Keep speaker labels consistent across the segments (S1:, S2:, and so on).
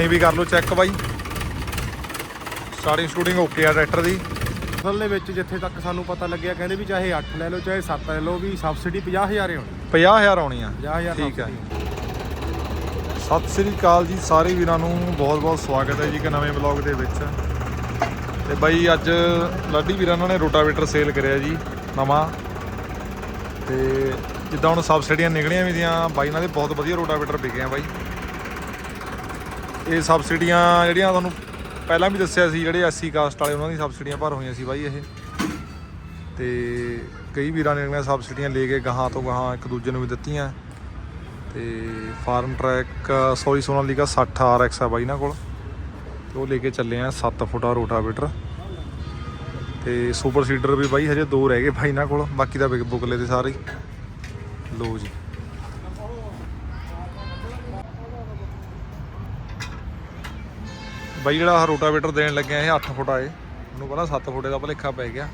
S1: ਇਹ ਵੀ ਕਰ ਲਓ ਚੈੱਕ ਬਾਈ। ਸਟਾਰਟਿੰਗ ਸ਼ੂਟਿੰਗ ਓਕੇ ਆ ਟਰੈਕਟਰ ਦੀ।
S2: ਅਸਲ ਦੇ ਵਿੱਚ ਜਿੱਥੇ ਤੱਕ ਸਾਨੂੰ ਪਤਾ ਲੱਗਿਆ ਕਹਿੰਦੇ ਵੀ ਚਾਹੇ 8 ਲੈ ਲਓ ਚਾਹੇ 7 ਲੈ ਲਓ ਵੀ ਸਬਸਿਡੀ 50000 ਹੀ ਹੋਣੀ।
S1: 50000 ਆਉਣੀ ਆ।
S2: 50000
S1: ਠੀਕ
S2: subsidy।
S1: ਸਤਿ ਸ੍ਰੀ ਅਕਾਲ ਜੀ ਸਾਰੇ ਵੀਰਾਂ ਨੂੰ ਬਹੁਤ-ਬਹੁਤ ਸਵਾਗਤ ਹੈ ਜੀ ਇੱਕ ਨਵੇਂ ਵਲੌਗ ਦੇ ਵਿੱਚ। ਤੇ ਬਾਈ ਅੱਜ ਲਾਡੀ ਵੀਰਾਂ ਨੇ ਰੋਟਾਵੇਟਰ ਸੇਲ ਕਰਿਆ ਜੀ ਨਵਾਂ। ਤੇ ਜਿੱਦਾਂ ਹੁਣ ਸਬਸਿਡੀਆਂ ਨਿਕਲੀਆਂ ਵੀ ਦੀਆਂ ਬਾਈ ਨਾਲ ਦੇ ਬਹੁਤ ਵਧੀਆ ਰੋਟਾਵੇਟਰ ਵਿਕੇ ਆ ਬਾਈ। ਇਹ ਸਬਸਿਡੀਆਂ ਜਿਹੜੀਆਂ ਤੁਹਾਨੂੰ ਪਹਿਲਾਂ ਵੀ ਦੱਸਿਆ ਸੀ, ਜਿਹੜੇ ਐਸਸੀ ਕਾਸਟ ਵਾਲੇ ਉਹਨਾਂ ਦੀ ਸਬਸਿਡੀਆਂ ਭਰ ਹੋਈਆਂ ਸੀ ਬਾਈ ਇਹ। ਤੇ ਕਈ ਵੀਰਾਂ ਨੇ ਇਹਨਾਂ ਸਬਸਿਡੀਆਂ ਲੈ ਕੇ ਗਾਹਾਂ ਤੋਂ ਗਾਹਾਂ ਇੱਕ ਦੂਜੇ ਨੂੰ ਵੀ ਦਿੱਤੀਆਂ। ਤੇ farm track, sorry, Sonalika 60 RX ਆ ਬਾਈ ਇਹਨਾਂ ਕੋਲ। ਤੇ ਉਹ ਲੈ ਕੇ ਚੱਲੇ ਆ 7 ਫੁੱਟਾ ਰੋਟਾਵੇਟਰ। ਤੇ ਸੁਪਰ ਸੀਡਰ ਵੀ ਬਾਈ ਹਜੇ ਦੋ ਰਹਿ ਗਏ ਬਾਈ ਇਹਨਾਂ ਕੋਲ, ਬਾਕੀ ਤਾਂ ਵਿਕ ਬੁਕਲੇ ਤੇ ਸਾਰੇ ਹੀ। ਲਓ ਜੀ। ਬਾਈ ਜਿਹੜਾ ਰੋਟਾਵੇਟਰ ਦੇਣ ਲੱਗਿਆ ਇਹ 8 ਫੁੱਟਾ ਏ ਉਹਨੂੰ ਪਹਿਲਾਂ 7 ਫੁੱਟੇ ਦਾ ਭਲੇਖਾ ਪੈ ਗਿਆ।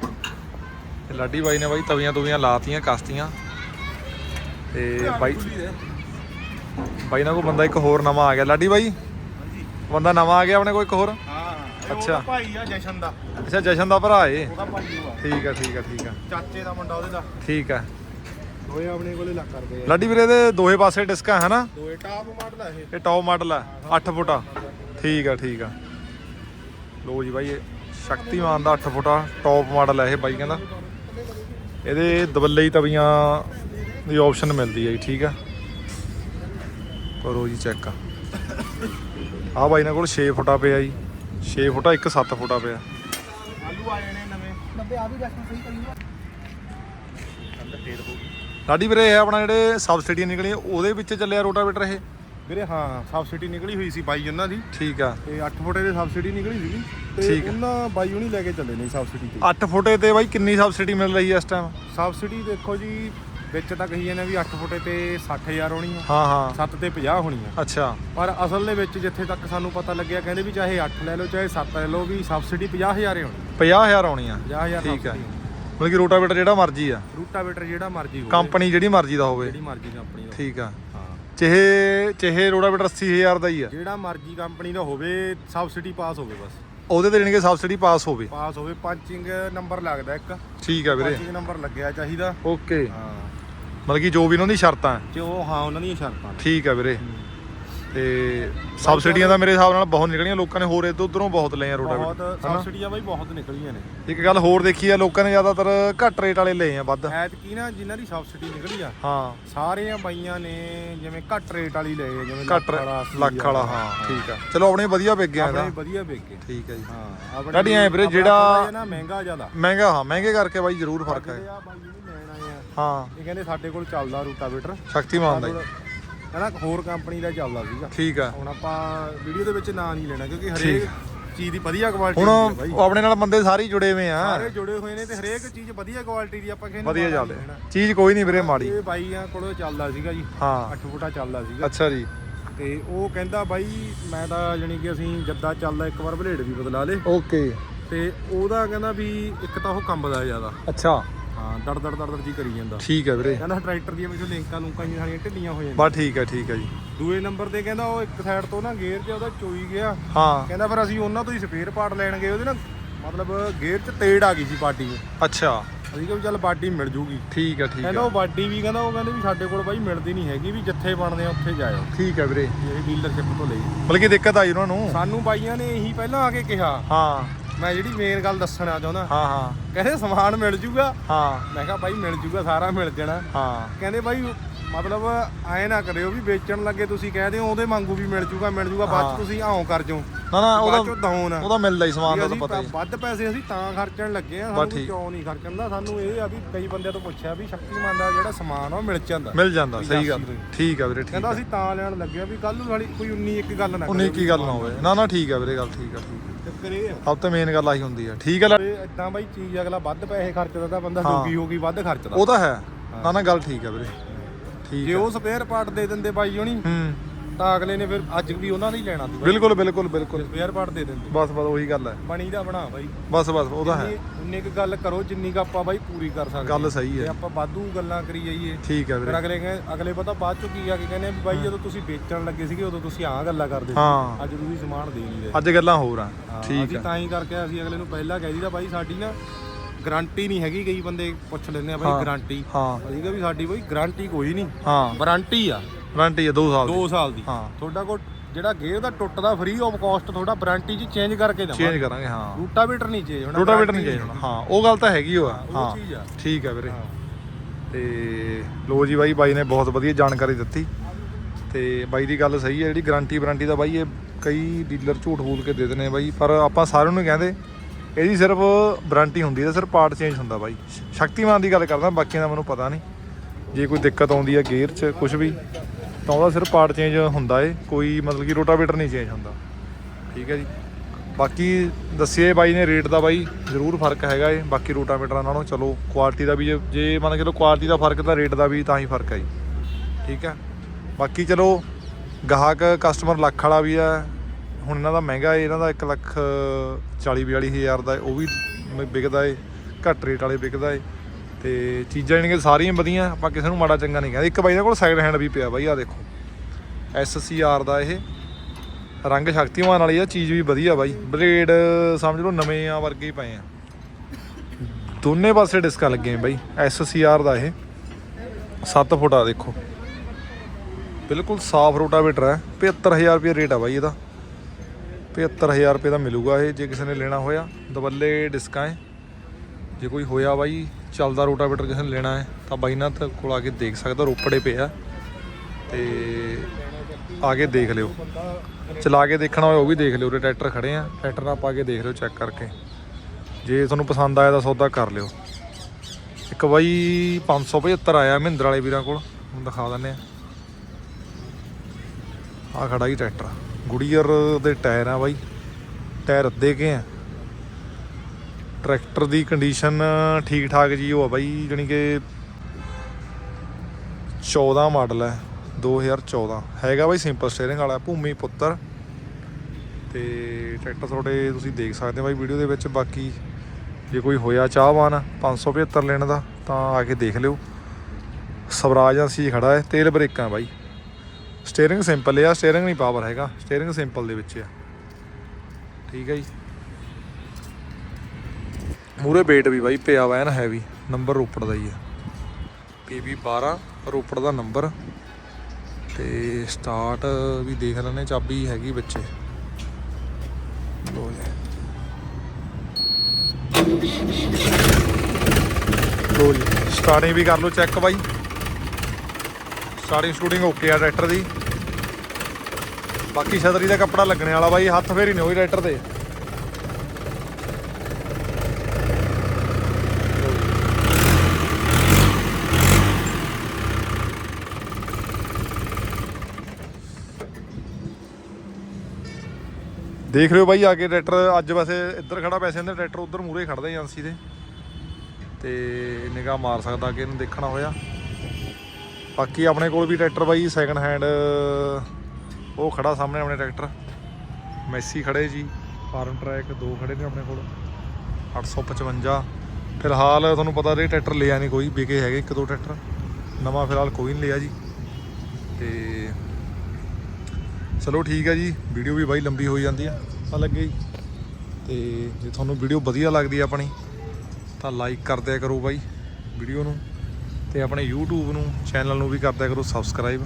S1: ਤੇ ਲਾਡੀ ਬਾਈ ਨੇ ਬਾਈ ਤਵੀਆਂ ਤਵੀਆਂ ਲਾਤੀਆਂ ਕਸਤੀਆਂ। ਤੇ ਬਾਈ ਬਾਈ ਨਾਲ ਕੋ ਬੰਦਾ ਇੱਕ ਹੋਰ ਨਵਾਂ ਆ ਗਿਆ। ਲਾਡੀ ਬਾਈ? ਬੰਦਾ ਨਵਾਂ ਆ ਗਿਆ ਆਪਣੇ ਕੋਲ ਇੱਕ ਹੋਰ?
S2: ਹਾਂ
S1: ਅੱਛਾ।
S2: ਭਾਈ ਆ ਜਸ਼ਨ ਦਾ।
S1: ਅੱਛਾ ਜਸ਼ਨ ਦਾ ਭਰਾ ਏ।
S2: ਉਹਦਾ ਭਾਈ ਉਹ ਆ।
S1: ਠੀਕ ਆ ਠੀਕ ਆ ਠੀਕ ਆ।
S2: ਚਾਚੇ ਦਾ ਮੁੰਡਾ ਉਹਦੇ ਦਾ।
S1: ਠੀਕ ਆ।
S2: ਦੋਏ ਆਪਣੇ ਕੋਲੇ ਲੱਗ ਕਰਦੇ ਆ।
S1: ਲਾਡੀ ਵੀਰੇ ਦੇ ਦੋਹੇ ਪਾਸੇ ਡਿਸਕਾਂ ਹੈ ਨਾ
S2: ਦੋਏ ਟਾਪ ਮਾਡਲ ਆ ਇਹ।
S1: ਇਹ ਟੌਪ ਮਾਡਲ ਆ 8 ਫੁੱਟਾ ਠੀਕ ਆ ਠੀਕ ਆ। ਲੋ ਜੀ ਬਾਈ, ਇਹ ਸ਼ਕਤੀਮਾਨ ਦਾ 8 ਫੁੱਟਾ ਟੌਪ ਮਾਡਲ ਹੈ ਇਹ ਬਾਈ ਕਹਿੰਦਾ। ਇਹਦੇ ਦਬੱਲੇ ਤਵੀਆਂ ਦੀ ਆਪਸ਼ਨ ਮਿਲਦੀ ਹੈ ਜੀ, ਠੀਕ ਆ। ਕਰੋ ਜੀ ਚੈੱਕ ਆ। ਬਾਈ ਨਾਲ ਕੋਲ 6 ਫੁੱਟਾ ਪਿਆ ਜੀ। 6 ਫੁੱਟਾ, ਇੱਕ 7 ਫੁੱਟਾ ਪਿਆ।
S2: ਆਲੂ ਆ ਜਾਣੇ ਨਵੇਂ 90 ਆ ਵੀ ਜਸ਼ਨ ਸਹੀ ਕਰੀ
S1: ਲਾਡੀ ਵੀਰੇ ਇਹ ਆਪਣਾ ਜਿਹੜੇ ਸਬਸਿਡੀਆਂ ਨਿਕਲੀਆਂ ਉਹਦੇ ਵਿੱਚ ਚੱਲਿਆ ਰੋਟਾਵੇਟਰ ਇਹ।
S2: ਵੀਰੇ ਹਾਂ ਸਬਸਿਡੀ ਨਿਕਲੀ ਹੋਈ ਸੀ ਬਾਈ ਉਹਨਾਂ ਦੀ।
S1: ਠੀਕ ਆ।
S2: ਤੇ 8 ਫੁੱਟੇ ਦੀ ਸਬਸਿਡੀ ਨਿਕਲੀ ਸੀਗੀ। ਤੇ। ਉਹਨਾਂ ਬਾਈ ਹੁਣੀ ਲੈ ਕੇ ਚੱਲੇ ਨੇ ਸਬਸਿਡੀ ਤੇ।
S1: 8 ਫੁੱਟੇ ਤੇ ਬਾਈ ਕਿੰਨੀ ਸਬਸਿਡੀ ਮਿਲ ਰਹੀ ਹੈ ਇਸ ਟਾਈਮ
S2: ਸਬਸਿਡੀ ਦੇਖੋ ਜੀ ਵਿੱਚ ਤਾਂ ਕਹੀ ਜਾਂਦੇ ਵੀ 8 ਫੁੱਟੇ ਤੇ 60000 ਹੋਣੀ ਆ।
S1: ਹਾਂ ਹਾਂ।
S2: 7 ਤੇ 50 ਹੋਣੀ ਆ।
S1: ਅੱਛਾ।
S2: ਪਰ ਅਸਲ ਦੇ ਵਿੱਚ ਜਿੱਥੇ ਤੱਕ ਸਾਨੂੰ ਪਤਾ ਲੱਗਿਆ ਕਹਿੰਦੇ ਵੀ ਚਾਹੇ 8 ਲੈ ਲਓ ਚਾਹੇ 7 ਲੈ ਲਓ ਵੀ ਸਬਸਿਡੀ 50000 ਹੀ ਹੋਣੀ।
S1: 50000 ਆਉਣੀ ਆ।
S2: 50000
S1: ਠੀਕ ਆ।
S2: ਹੋਣੀ।
S1: ਮਤਲਬ ਕਿ ਰੋਟਾਵੇਟਰ ਜਿਹੜਾ ਮਰਜ਼ੀ ਆ।
S2: ਰੂਟਾਵੇਟਰ ਜਿਹੜਾ ਮਰਜ਼ੀ ਹੋਵੇ।
S1: ਕੰਪਨੀ ਜਿਹੜੀ ਮਰਜ਼ੀ ਦਾ ਹੋਵੇ।
S2: ਜਿਹੜੀ ਮਰਜ਼ੀ ਕੰਪਨੀ ਦਾ
S1: ਠੀਕ ਆ। ਚਾਹੇ ਚਾਹੇ ਰੋਟਾਵੇਟਰ 80000 ਦਾ ਹੀ ਆ।
S2: ਜਿਹੜਾ ਮਰਜ਼ੀ ਕੰਪਨੀ ਦਾ ਹੋਵੇ ਸਬਸਿਡੀ ਪਾਸ ਹੋਵੇ ਬਸ।
S1: ਉਹਦੇ ਤੇ ਜਾਣੀ ਕਿ ਸਬਸਿਡੀ ਪਾਸ ਹੋਵੇ।
S2: ਪਾਸ ਹੋਵੇ ਪੰਚਿੰਗ ਨੰਬਰ ਲੱਗਦਾ ਇੱਕ।
S1: ਠੀਕ ਆ ਵੀਰੇ।
S2: ਪੰਚਿੰਗ ਨੰਬਰ ਲੱਗਿਆ ਚਾਹੀਦਾ।
S1: ਓਕੇ।
S2: ਹਾਂ।
S1: ਮਤਲਬ ਕਿ ਜੋ ਵੀ ਉਹਨਾਂ ਦੀ ਸ਼ਰਤਾਂ।
S2: ਉਹ ਹਾਂ ਉਹਨਾਂ ਦੀਆਂ ਸ਼ਰਤਾਂ ਨੇ।
S1: ਠੀਕ ਆ ਵੀਰੇ। ਤੇ ਸਬਸਿਡੀਆਂ ਦਾ ਮੇਰੇ ਹਿਸਾਬ ਨਾਲ ਬਹੁਤ ਨਿਕਲੀਆਂ ਲੋਕਾਂ ਨੇ ਹੋਰ ਇੱਧਰ ਉਧਰੋਂ ਬਹੁਤ ਲਏ ਆ
S2: ਬਹੁਤ
S1: ਰੋਟਾਵੇਟਰ ਹਨਾ?
S2: ਸਬਸਿਡੀਆਂ ਬਾਈ ਬਹੁਤ ਨਿਕਲੀਆਂ ਨੇ।
S1: ਇੱਕ ਗੱਲ ਹੋਰ ਦੇਖੀ ਆ ਲੋਕਾਂ ਨੇ ਜ਼ਿਆਦਾਤਰ ਘੱਟ ਰੇਟ ਵਾਲੇ ਲਏ ਆ ਵੱਧ।
S2: ਐਤਕੀ ਨਾ ਜਿਨ੍ਹਾਂ ਦੀ ਸਬਸਿਡੀ ਨਿਕਲੀ ਆ
S1: ਹਾਂ।
S2: ਸਾਰਿਆਂ ਬਾਈਆਂ ਨੇ ਜਿਵੇਂ ਘੱਟ ਰੇਟ ਵਾਲੀ ਲਏ ਆ, ਜਿਵੇਂ
S1: ਘੱਟ ਲੱਖ ਵਾਲਾ ਹਾਂ ਠੀਕ ਆ। ਚਲੋ ਆਪਣੇ ਵਧੀਆ ਵਿਕ ਗਿਆ
S2: ਆਪਣੇ ਵਧੀਆ ਵੇਚੇ
S1: ਠੀਕ ਆ ਜੀ।
S2: ਹਾਂ ਆਪਣੇ
S1: ਐਂ ਵੀਰੇ
S2: ਆਪਣਾ
S1: ਜਿਹੜਾ-
S2: ਥੋੜ੍ਹਾ ਜਿਹਾ ਨਾ ਮਹਿੰਗਾ ਜ਼ਿਆਦਾ।
S1: ਮਹਿੰਗਾ ਹਾਂ ਮਹਿੰਗੇ ਕਰਕੇ ਬਾਈ ਜ਼ਰੂਰ ਫ਼ਰਕ ਹੈ
S2: ਜਿਹੜੇ ਆ ਬਾਈ ਨੂੰ ਲੈਣ ਆਏ ਆ
S1: ਹਾਂ।
S2: ਇਹ ਕਹਿੰਦੇ ਸਾਡੇ ਕੋਲ ਚੱਲਦਾ ਰੂਟਾਵੇਟਰ।
S1: ਸ਼ਕਤੀਮਾਨ ਦਾ ਜੀ
S2: ਹਨਾ ਹੋਰ ਕੰਪਨੀ ਦਾ ਚੱਲਦਾ ਸੀਗਾ।
S1: ਠੀਕ ਆ।
S2: ਹੁਣ ਆਪਾਂ ਵੀਡੀਓ ਦੇ ਵਿੱਚ ਨਾਂ ਨਹੀਂ ਲੈਣਾ ਕਿਉਂਕਿ ਹਰੇਕ ਚੀਜ਼ ਦੀ ਵਧੀਆ ਕੁਆਲਿਟੀ
S1: ਹੁਣ ਉਹ ਆਪਣੇ ਨਾਲ ਬੰਦੇ ਸਾਰੇ ਹੀ ਜੁੜੇ ਹੋਏ ਆ।
S2: ਸਾਰੇ ਜੁੜੇ ਹੋਏ ਨੇ ਤੇ ਹਰੇਕ ਚੀਜ਼ ਵਧੀਆ ਕੁਆਲਿਟੀ ਦੀ ਆਪਾਂ ਕਹਿੰਦੇ
S1: ਵਧੀਆ ਚੱਲਦੇ ਚੀਜ਼ ਕੋਈ ਨਹੀਂ ਵੀਰੇ ਮਾੜੀ।
S2: ਇਹ ਬਾਈਆਂ ਕੋਲੋਂ ਚੱਲਦਾ ਸੀਗਾ ਜੀ।
S1: ਹਾਂ।
S2: 8 ਫੁੱਟਾ ਚੱਲਦਾ ਸੀਗਾ।
S1: ਅੱਛਾ ਜੀ।
S2: ਤੇ ਉਹ ਕਹਿੰਦਾ ਬਾਈ ਮੈਂ ਤਾਂ ਜਾਣੀ ਕਿ ਅਸੀਂ ਜੱਦਾ ਚੱਲਦਾ ਇੱਕ ਵਾਰ ਬਲੇਡ ਵੀ ਬਦਲਾ ਲੇ।
S1: ਓਕੇ।
S2: ਤੇ ਉਹਦਾ ਕਹਿੰਦਾ ਵੀ ਇੱਕ ਤਾਂ ਉਹ ਕੰਬਦਾ ਜ਼ਿਆਦਾ।
S1: ਅੱਛਾ।
S2: ਹਾਂ ਦੜ ਦੜ ਦੜ ਦੜ ਜੀ ਕਰੀ ਜਾਂਦਾ।
S1: ਠੀਕ ਹੈ ਵੀਰੇ।
S2: ਕਹਿੰਦਾ ਟਰੈਕਟਰ ਦੀਆਂ ਮੈਨੂੰ ਲਿੰਕਾਂ ਲੁੰਕਾਂ ਜਿਹੀਆਂ ਸਾਰੀਆਂ ਢਿੱਲੀਆਂ ਹੋ ਜਾਂਦੀਆਂ।
S1: ਬਸ ਠੀਕ ਹੈ ਠੀਕ ਹੈ ਜੀ।
S2: ਦੂਏ ਨੰਬਰ ਤੇ ਕਹਿੰਦਾ ਉਹ ਇੱਕ ਸਾਈਡ ਤੋਂ ਨਾ ਗੇਅਰ 'ਚ ਉਹਦਾ ਚੋਈ ਗਿਆ।
S1: ਹਾਂ।
S2: ਕਹਿੰਦਾ ਫਿਰ ਅਸੀਂ ਉਹਨਾਂ ਤੋਂ ਹੀ ਸਪੇਅਰ ਪਾਰਟ ਲੈਣ ਗਏ ਉਹਦੇ ਨਾ ਮਤਲਬ ਗੇਅਰ 'ਚ ਤੇੜ ਆ ਗਈ ਸੀ ਬਾਡੀ 'ਚ
S1: ਅੱਛਾ।
S2: ਅਸੀਂ ਕਿਹਾ ਵੀ ਚੱਲ ਬਾਡੀ ਮਿਲ ਜੂਗੀ।
S1: ਠੀਕ ਹੈ ਠੀਕ
S2: ਕਹਿੰਦਾ
S1: ਹੈ।
S2: ਉਹ ਬਾਡੀ ਵੀ ਕਹਿੰਦਾ ਉਹ ਕਹਿੰਦੇ ਵੀ ਸਾਡੇ ਕੋਲ ਬਾਈ ਮਿਲਦੀ ਨਹੀਂ ਹੈਗੀ ਵੀ ਜਿੱਥੇ ਬਣਦੇ ਆ ਉੱਥੇ ਜਾਇਓ।
S1: ਠੀਕ ਹੈ ਵੀਰੇ।
S2: ਇਹ ਡੀਲਰਸ਼ਿਪ ਤੋਂ ਲਈ।
S1: ਮਤਲਬ ਕਿ ਦਿੱਕਤ ਆਈ ਉਹਨਾਂ ਨੂੰ।
S2: ਸਾਨੂੰ ਬਾਈਆਂ ਨੇ ਇਹੀ ਪਹਿਲਾਂ ਆ ਕੇ ਕਿਹਾ।
S1: ਹਾਂ।
S2: ਮੈਂ ਜਿਹੜੀ ਮੇਨ ਗੱਲ ਦੱਸਣਾ ਚਾਹੁੰਦਾ
S1: ਹਾਂ ਹਾਂ।
S2: ਕਹਿੰਦੇ ਸਮਾਨ ਮਿਲ ਜੂਗਾ।
S1: ਹਾਂ।
S2: ਮੈਂ ਕਿਹਾ ਬਾਈ ਮਿਲ ਜੂਗਾ ਸਾਰਾ ਮਿਲ ਜਾਣਾ।
S1: ਹਾਂ।
S2: ਕਹਿੰਦੇ ਬਾਈ ਮਤਲਬ ਐ ਨਾ ਕਰਿਓ ਵੀ ਵੇਚਣ ਲੱਗੇ ਤੁਸੀਂ ਕਹਿ ਦਿਓ ਉਹਦੇ ਵਾਂਗੂ ਵੀ ਮਿਲ ਜੂਗਾ ਮਿਲ ਜੂਗਾ ਬਾਅਦ
S1: ਹਾਂ।
S2: ਚ ਤੁਸੀਂ ਆਉਂ ਕਰ ਜਾਓ।
S1: ਨਾ ਨਾ ਉਹਦਾ
S2: ਆ
S1: ਉਹਦਾ ਮਿਲਦਾ ਹੀ ਸਮਾਨ ਦਾ ਤਾਂ ਪਤਾ ਹੀ
S2: ਵੱਧ ਪੈਸੇ ਅਸੀਂ ਤਾਂ ਖਰਚਣ ਲੱਗੇ ਆ ਸਾਨੂੰ। ਕਿਉਂ ਨਹੀਂ ਖਰਚਣ ਦਾ? ਸਾਨੂੰ ਇਹ ਆ ਵੀ ਕਈ ਬੰਦਿਆਂ ਤੋਂ ਪੁੱਛਿਆ ਵੀ ਸ਼ਕਤੀਮਾਨ ਦਾ ਜਿਹੜਾ ਸਮਾਨ ਆ ਉਹ ਮਿਲ ਜਾਂਦਾ।
S1: ਮਿਲ ਜਾਂਦਾ ਸਹੀ ਗੱਲ। ਠੀਕ ਹੈ ਵੀਰੇ ਠੀਕ
S2: ਕਹਿੰਦਾ
S1: ਹੈ
S2: ਅਸੀਂ ਤਾਂ ਲੈਣ ਲੱਗੇ ਆ ਵੀ ਕੱਲ ਨੂੰ ਸਾਡੀ ਕੋਈ 19 ਇੱਕ ਗੱਲ ਨਾ
S1: ਉਨੀ ਕੀ ਗੱਲ ਨਾ ਹੋਵੇ। ਨਾ ਨਾ ਠੀਕ ਹੈ ਵੀਰੇ ਗੱਲ ਠੀਕ ਹੈ ਠੀਕ ਹੈ
S2: ਚੱਕਰ ਇਹ ਆ।
S1: ਸਭ ਤੋਂ ਮੇਨ ਗੱਲ ਆਹੀ ਹੁੰਦੀ ਹੈ ਠੀਕ ਹੈ ਲਾ-
S2: ਇਦਾਂ ਬਾਈ ਚੀਜ਼ ਅਗਲਾ ਵੱਧ ਪੈਸੇ ਖਰਚਦਾ ਤਾਂ ਬੰਦਾ
S1: ਹਾਂ।
S2: ਹੋ ਗਈ ਵੱਧ ਖਰਚਦਾ।
S1: ਉਹ ਤਾਂ ਹੈ। ਨਾ ਨਾ ਗੱਲ ਠੀਕ ਹੈ ਵੀਰੇ। ਠੀਕ
S2: ਜੇ ਉਹ ਸਪੇਅਰ ਪਾਰਟ ਦੇ ਦਿੰਦੇ ਬਾਈ ਹੋਣੀ
S1: ਹੂੰ।
S2: ਤਾਂ ਅਗਲੇ ਨੇ ਫਿਰ ਅੱਜ ਵੀ ਉਹਨਾਂ ਦਾ ਹੀ ਲੈਣਾ ਸੀ
S1: ਬਿਲਕੁਲ ਬਿਲਕੁਲ ਬਿਲਕੁਲ।
S2: ਸਪੇਅਰ ਪਾਰਟ ਦੇ ਦਿੰਦੇ।
S1: ਬਸ ਬਸ ਉਹੀ ਗੱਲ ਹੈ।
S2: ਬਣੀ ਦਾ ਬਣਾ ਬਾਈ।
S1: ਬਸ ਬਸ ਉਹਦਾ ਹੈ।
S2: ਉਨੀ ਕੁ ਗੱਲ ਕਰੋ ਜਿੰਨੀ ਕੁ ਆਪਾਂ ਬਾਈ ਪੂਰੀ ਕਰ ਸਕਦੇ
S1: ਗੱਲ ਸਹੀ ਹੈ।
S2: ਆਪਾਂ ਵਾਧੂ ਗੱਲਾਂ ਕਰੀ ਜਾਈਏ
S1: ਠੀਕ ਹੈ
S2: ਫਿਰ
S1: ਵੀਰੇ
S2: ਅਗਲੇ ਅਗਲੇ ਪਤਾ ਬਾਅਦ ਚੋਂ ਕੀ ਆ ਕੇ ਕਹਿੰਦੇ ਬਾਈ ਜਦੋਂ ਤੁਸੀਂ ਵੇਚਣ ਲੱਗੇ ਸੀਗੇ ਉਦੋਂ ਤੁਸੀਂ ਆਹ ਗੱਲਾਂ ਕਰਦੇ ਸੀ।
S1: ਹਾਂ।
S2: ਅੱਜ ਤੁਸੀਂ ਸਮਾਨ ਦੇ ਨਹੀਂ ਰਹੇ।
S1: ਅੱਜ ਗੱਲਾਂ ਹੋਰ ਆ।
S2: ਹਾਂ,
S1: ਠੀਕ
S2: ਅਸੀਂ
S1: ਹੈ।
S2: ਤਾਂ ਹੀ ਕਰਕੇ ਅਸੀਂ ਅਗਲੇ ਨੂੰ ਪਹਿਲਾਂ ਕਹਿ ਦਿੱਤਾ ਬਾਈ ਸਾਡੀ ਨਾ ਗਾਰੰਟੀ ਨਹੀਂ ਹੈਗੀ ਕਈ ਬੰਦੇ ਪੁੱਛ ਲੈਂਦੇ ਆ
S1: ਹਾਂ।
S2: ਬਾਈ ਗਾਰੰਟੀ।
S1: ਹਾਂ।
S2: ਅਸੀਂ ਕਿਹਾ ਵੀ ਸਾਡੀ ਬਾਈ ਗਾਰੰਟੀ ਕੋਈ ਨਹੀਂ।
S1: ਹਾਂ।
S2: ਵਾਰੰਟੀ ਆ।
S1: ਵਾਰੰਟੀ ਹੈ 2 ਸਾਲ ਦੀ।
S2: 2 ਸਾਲ ਦੀ।
S1: ਹਾਂ।
S2: ਤੁਹਾਡਾ ਕੋਲ ਜਿਹੜਾ ਗੇਅਰ ਦਾ ਟੁੱਟਦਾ ਫ੍ਰੀ ਆਫ ਕਾਸਟ ਤੁਹਾਡਾ ਵਾਰੰਟੀ 'ਚ ਚੇਂਜ ਕਰਕੇ
S1: ਚੇਂਜ
S2: ਦੇਵਾਂਗੇ
S1: ਕਰਾਂਗੇ ਹਾਂ।
S2: ਰੂਟਾਵੇਟਰ ਨਹੀਂ ਚੇਂਜ ਹੋਣਾ
S1: ਰੋਟਾਵੇਟਰ ਨਹੀਂ ਚਾਹੀਦਾ ਹਾਂ ਉਹ ਗੱਲ ਤਾਂ ਹੈਗੀ ਉਹ ਆ
S2: ਉਹ
S1: ਹਾਂ।
S2: ਚੀਜ਼ ਆ।
S1: ਠੀਕ ਹੈ ਵੀਰੇ। ਤੇ ਲੋ ਜੀ ਬਾਈ ਬਾਈ ਨੇ ਬਹੁਤ ਵਧੀਆ ਜਾਣਕਾਰੀ ਦਿੱਤੀ। ਤੇ ਬਾਈ ਦੀ ਗੱਲ ਸਹੀ ਹੈ ਜਿਹੜੀ ਗਾਰੰਟੀ ਵਾਰੰਟੀ ਦਾ ਬਾਈ ਇਹ ਕਈ ਡੀਲਰ ਝੂਠ ਬੋਲ ਕੇ ਦੇ ਦਿੰਦੇ ਨੇ ਬਾਈ। ਪਰ ਆਪਾਂ ਸਾਰਿਆਂ ਨੂੰ ਕਹਿੰਦੇ ਇਹਦੀ ਸਿਰਫ ਵਾਰੰਟੀ ਹੁੰਦੀ ਹੈ ਸਿਰਫ ਪਾਰਟ ਚੇਂਜ ਹੁੰਦਾ ਬਾਈ। ਸ਼ਕਤੀਮਾਨ ਦੀ ਗੱਲ ਕਰਦਾ ਬਾਕੀਆਂ ਦਾ ਮੈਨੂੰ ਪਤਾ ਨਹੀਂ। ਜੇ ਕੋਈ ਦਿੱਕਤ ਆਉਂਦੀ ਹੈ ਗੇਅਰ 'ਚ ਕੁਝ ਵੀ। ਤਾਂ ਉਹਦਾ ਸਿਰਫ ਪਾਰਟ ਚੇਂਜ ਹੁੰਦਾ ਏ, ਕੋਈ ਮਤਲਬ ਕਿ ਰੋਟਾਵੇਟਰ ਨਹੀਂ ਚੇਂਜ ਹੁੰਦਾ। ਠੀਕ ਹੈ ਜੀ? ਬਾਕੀ ਦੱਸਿਏ ਬਾਈ ਨੇ ਰੇਟ ਦਾ ਬਾਈ, ਜ਼ਰੂਰ ਫ਼ਰਕ ਹੈਗਾ ਏ, ਬਾਕੀ ਰੋਟਾਵੇਟਰਾਂ ਨਾਲੋਂ। ਚਲੋ ਕੁਆਲਿਟੀ ਦਾ ਵੀ ਜੇ- ਜੇ ਮੰਨ ਕੇ ਲੋ ਕੁਆਲਿਟੀ ਦਾ ਫ਼ਰਕ ਤਾਂ ਰੇਟ ਦਾ ਵੀ ਤਾਂ ਹੀ ਫ਼ਰਕ ਹੈ ਜੀ। ਠੀਕ ਹੈ? ਬਾਕੀ ਚਲੋ, ਗਾਹਕ ਕਸਟਮਰ ਲੱਖ ਵਾਲਾ ਵੀ ਹੈ ਹੁਣ ਇਹਨਾਂ ਦਾ ਮਹਿੰਗਾ ਏ, ਇਹਨਾਂ ਦਾ 1 ਲੱਖ 40 42 ਹਜ਼ਾਰ ਦਾ ਉਹ ਵੀ ਵਿਕਦਾ ਏ, ਘੱਟ ਰੇਟ ਵਾਲੇ ਵਿਕਦਾ ਏ। ਤੇ ਚੀਜ਼ਾਂ ਜਿਹੜੀਆਂ ਸਾਰੀਆਂ ਵਧੀਆ, ਆਪਾਂ ਕਿਸੇ ਨੂੰ ਮਾੜਾ ਚੰਗਾ ਨਹੀਂ ਕਹਿੰਦੇ। ਇੱਕ ਬਾਈ ਦੇ ਕੋਲ ਸੈਕਿੰਡ ਹੈਂਡ ਵੀ ਪਿਆ ਬਾਈ ਆ ਦੇਖੋ। ਐਸਸੀਆਰ ਦਾ ਇਹ। ਰੰਗ ਸ਼ਕਤੀਮਾਨ ਵਾਲੀ ਆ, ਚੀਜ਼ ਵੀ ਵਧੀਆ ਬਾਈ। ਬਲੇਡ ਸਮਝ ਲਓ ਨਵੇਂ ਆ ਵਰਗੇ ਹੀ ਪਏ ਆ। ਦੋਨੇ ਪਾਸੇ ਡਿਸਕਾਂ ਲੱਗੀਆਂ ਬਾਈ ਐਸਸੀਆਰ ਦਾ ਇਹ। 7 ਫੁੱਟ ਆ ਦੇਖੋ। ਬਿਲਕੁਲ ਸਾਫ਼ ਰੋਟਾਵੇਟਰ ਹੈ 75000 ਰੁਪਏ ਰੇਟ ਆ ਬਾਈ ਇਹਦਾ। 75000 ਰੁਪਏ ਦਾ ਮਿਲੂਗਾ ਇਹ, ਜੇ ਕਿਸੇ ਨੇ ਲੈਣਾ ਹੋਇਆ। ਦਬੱਲੇ ਡਿਸਕਾਂ ਹੈ ਜੇ ਕੋਈ ਹੋਇਆ ਬਾਈ ਚੱਲਦਾ ਰੋਟਾਵੇਟਰ ਕਿਸੇ ਨੇ ਲੈਣਾ ਹੈ, ਤਾਂ ਬਾਈ ਨਾਲ ਤਾਂ ਕੋਲ ਆ ਕੇ ਦੇਖ ਸਕਦਾ, ਰੋਪੜੇ ਪਿਆ ਤੇ ਆ ਕੇ ਦੇਖ ਲਿਓ। ਚਲਾ ਕੇ ਦੇਖਣਾ ਹੋਇਆ ਉਹ ਵੀ ਦੇਖ ਲਿਓ, ਉਰੇ ਟਰੈਕਟਰ ਖੜੇ ਆ। ਟਰੈਕਟਰ ਨਾਲ ਪਾ ਕੇ ਦੇਖ ਲਿਓ, ਚੈੱਕ ਕਰਕੇ। ਜੇ ਤੁਹਾਨੂੰ ਪਸੰਦ ਆਇਆ ਤਾਂ ਸੌਦਾ ਕਰ ਲਿਓ। ਇੱਕ ਬਾਈ 575 ਆਇਆ ਮਹਿੰਦਰ ਵਾਲੇ ਵੀਰਾਂ ਕੋਲ, ਹੁਣ ਦਿਖਾ ਦਿੰਨੇ ਆ। ਆ ਖੜਾ ਹੀ ਟਰੈਕਟਰ। ਗੁੜੀਅਰ ਦੇ ਟਾਇਰ ਆ ਬਾਈ। ਟਾਇਰ ਅੱਧੇ ਕੇ ਆ। ਟਰੈਕਟਰ ਦੀ ਕੰਡੀਸ਼ਨ ਠੀਕ ਠਾਕ ਜੀ ਉਹ ਆ ਬਾਈ, ਜਾਣੀ ਕਿ 14 ਮਾਡਲ ਹੈ 2014 ਹੈਗਾ ਬਾਈ ਸਿੰਪਲ ਸਟੀਅਰਿੰਗ ਵਾਲਾ, ਭੂਮੀ ਪੁੱਤਰ। ਤੇ ਟਰੈਕਟਰ ਤੁਹਾਡੇ ਤੁਸੀਂ ਦੇਖ ਸਕਦੇ ਹੋ ਬਾਈ ਵੀਡੀਓ ਦੇ ਵਿੱਚ, ਬਾਕੀ ਜੇ ਕੋਈ ਹੋਇਆ ਚਾਹਵਾਨ 575 ਲੈਣ ਦਾ, ਤਾਂ ਆ ਕੇ ਦੇਖ ਲਿਓ। ਸਵਰਾਜ ਸੀ ਖੜਾ ਹੈ, ਤੇਲ ਬ੍ਰੇਕਾਂ ਬਾਈ। ਸਟੀਅਰਿੰਗ ਸਿੰਪਲ ਆ ਸਟੀਅਰਿੰਗ ਨਹੀਂ ਪਾਵਰ ਹੈਗਾ ਸਟੀਅਰਿੰਗ ਸਿੰਪਲ ਦੇ ਵਿੱਚ ਆ। ਠੀਕ ਹੈ ਜੀ। ਮੂਰੇ ਵੇਟ ਵੀ ਬਾਈ ਪਿਆ ਵਾ ਐਨ ਹੈਵੀ ਨੰਬਰ ਰੋਪੜ ਦਾ ਹੀ ਆ। PB 12 ਰੋਪੜ ਦਾ ਨੰਬਰ ਤੇ ਸਟਾਰਟ ਵੀ ਦੇਖ ਲੈਣੇ ਚਾਬੀ ਹੈਗੀ ਬੱਚੇ। ਲੋ ਜੀ। ਲੋ ਜੀ ਸਟਾਰਟਿੰਗ ਵੀ ਕਰ ਲਓ ਚੈੱਕ ਬਾਈ। ਸਟਾਰਟਿੰਗ ਸ਼ੂਟਿੰਗ ਓਕੇ ਆ ਟਰੈਕਟਰ ਦੀ। ਬਾਕੀ ਛਤਰੀ ਦਾ ਕੱਪੜਾ ਲੱਗਣੇ ਵਾਲਾ ਬਾਈ, ਹੱਥ ਫੇਰੀ ਨੇ ਹੋਈ ਟਰੈਕਟਰ ਦੇ। ਦੇਖ ਰਹੇ ਹੋ ਬਾਈ, ਆ ਕੇ ਟਰੈਕਟਰ ਅੱਜ ਵੈਸੇ ਇੱਧਰ ਖੜਾ ਪੈਸੇ ਦੇ ਟਰੈਕਟਰ ਉਧਰ ਮੂਰੇ ਖੜਦਾ ਏਜੰਸੀ ਦੇ। ਤੇ ਨਿਗਾਹ ਮਾਰ ਸਕਦਾ ਕਿ ਇਹਨੂੰ ਦੇਖਣਾ ਹੋਇਆ। ਬਾਕੀ ਆਪਣੇ ਕੋਲ ਵੀ ਟਰੈਕਟਰ ਬਾਈ ਸੈਕੰਡ ਹੈਂਡ ਉਹ ਖੜਾ ਸਾਹਮਣੇ ਆਪਣੇ ਟਰੈਕਟਰ। ਮੈਸੀ ਖੜੇ ਜੀ, ਫਾਰਮ ਟਰੈਕ ਦੋ ਖੜੇ ਨੇ ਆਪਣੇ ਕੋਲ 855 ਫਿਲਹਾਲ ਤੁਹਾਨੂੰ ਪਤਾ ਰੇ ਟਰੈਕਟਰ ਲਿਆ ਨਹੀਂ ਕੋਈ, ਵਿਕੇ ਹੈਗੇ ਇੱਕ ਦੋ ਟਰੈਕਟਰ। ਨਵਾਂ ਫਿਲਹਾਲ ਕੋਈ ਨਹੀਂ ਲਿਆ ਜੀ। ਤੇ ਚਲੋ ਠੀਕ ਹੈ ਜੀ, ਵੀਡੀਓ ਵੀ ਬਾਈ ਲੰਬੀ ਹੋ ਜਾਂਦੀ ਆ ਤਾਂ ਲੱਗੇ ਜੀ। ਤੇ ਜੇ ਤੁਹਾਨੂੰ ਵੀਡੀਓ ਵਧੀਆ ਲੱਗਦੀ ਆ ਆਪਣੀ, ਤਾਂ ਲਾਈਕ ਕਰਦਿਆ ਕਰੋ ਬਾਈ ਵੀਡੀਓ ਨੂੰ। ਤੇ ਆਪਣੇ YouTube ਨੂੰ ਚੈਨਲ ਨੂੰ ਵੀ ਕਰਦਿਆ ਕਰੋ ਸਬਸਕ੍ਰਾਈਬ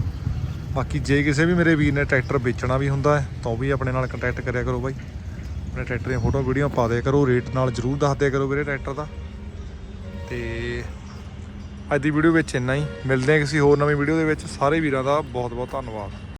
S1: ਬਾਕੀ ਜੇ ਕਿਸੇ ਵੀ ਮੇਰੇ ਵੀਰ ਨੇ ਟਰੈਕਟਰ ਵੇਚਣਾ ਵੀ ਹੁੰਦਾ ਹੈ, ਤਾਂ ਉਹ ਵੀ ਆਪਣੇ ਨਾਲ ਕੰਟੈਕਟ ਕਰਿਆ ਕਰੋ ਬਾਈ। ਆਪਣੇ ਟਰੈਕਟਰ ਦੀਆਂ ਫੋਟੋ ਵੀਡੀਓ ਪਾ ਦਿਆ ਕਰੋ ਰੇਟ ਨਾਲ ਜਰੂਰ ਦੱਸ ਦਿਆ ਕਰੋ ਵੀਰੇ ਟਰੈਕਟਰ ਦਾ। ਤੇ ਅੱਜ ਦੀ ਵੀਡੀਓ ਵਿੱਚ ਇੰਨਾ ਹੀ। ਮਿਲਦੇ ਹਾਂ ਕਿਸੇ ਹੋਰ ਨਵੀਂ ਵੀਡੀਓ ਦੇ ਵਿੱਚ। ਸਾਰੇ ਵੀਰਾਂ ਦਾ ਬਹੁਤ ਬਹੁਤ ਧੰਨਵਾਦ।